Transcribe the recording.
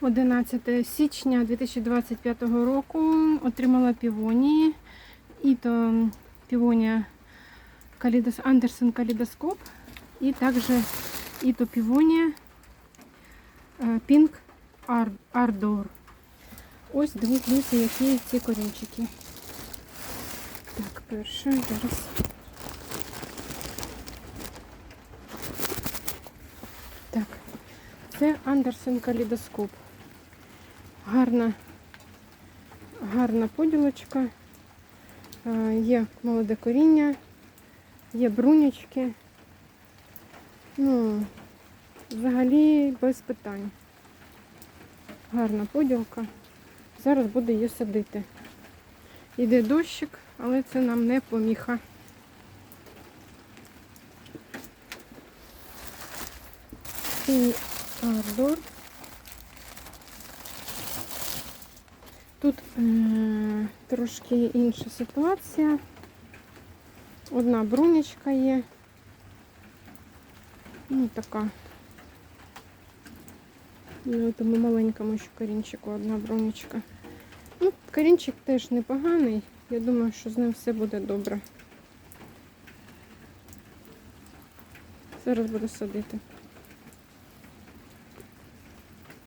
11 січня 2025 року отримала півонії. І то півонія Калідос, Андерсон Калідоскоп. І також і то півонія е, Pink Ar- Ardor. Ось дивіться, які ці корінчики. Так, перше, зараз. Так, це Андерсон Калідоскоп. Гарна, гарна поділочка. Е, Є молоде коріння, є брунячки. Ну, взагалі без питань. Гарна поділка. Зараз буду її садити. Іде дощик, але це нам не поміха. І ардор. Тут е, трошки інша ситуація. Одна брунечка є. Ну, така. На тому маленькому ще корінчику одна брунечка. Ну, корінчик теж непоганий. Я думаю, що з ним все буде добре. Зараз буду садити.